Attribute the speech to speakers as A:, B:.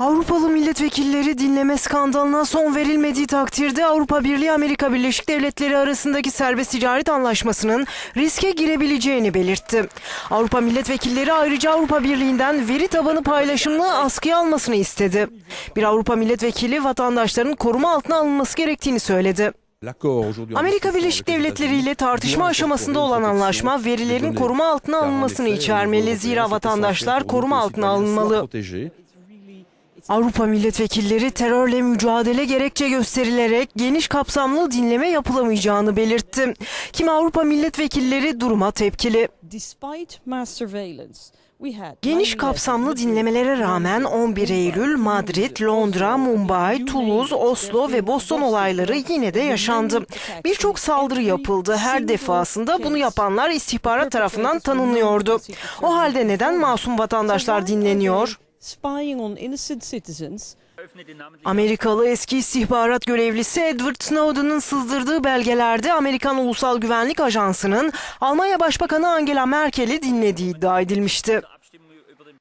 A: Avrupalı milletvekilleri dinleme skandalına son verilmediği takdirde Avrupa Birliği Amerika Birleşik Devletleri arasındaki serbest ticaret anlaşmasının riske girebileceğini belirtti. Avrupa milletvekilleri ayrıca Avrupa Birliği'nden veri tabanı paylaşımını askıya almasını istedi. Bir Avrupa milletvekili vatandaşların koruma altına alınması gerektiğini söyledi. Amerika Birleşik Devletleri ile tartışma aşamasında olan anlaşma verilerin koruma altına alınmasını içermeli. Zira vatandaşlar koruma altına alınmalı. Avrupa milletvekilleri terörle mücadele gerekçe gösterilerek geniş kapsamlı dinleme yapılamayacağını belirtti. Kimi Avrupa milletvekilleri duruma tepkili. Geniş
B: 9/11
A: kapsamlı dinlemelere rağmen 11 Eylül, Madrid, Londra, Mumbai, Toulouse, Oslo ve Boston olayları yine de yaşandı. Birçok saldırı yapıldı. Her defasında bunu yapanlar istihbarat tarafından tanınıyordu. O halde neden masum vatandaşlar dinleniyor?
B: Spying on innocent citizens
A: Amerikalı eski istihbarat görevlisi Edward Snowden'ın sızdırdığı belgelerde Amerikan Ulusal Güvenlik Ajansı'nın Almanya Başbakanı Angela Merkel'i dinlediği iddia edilmişti.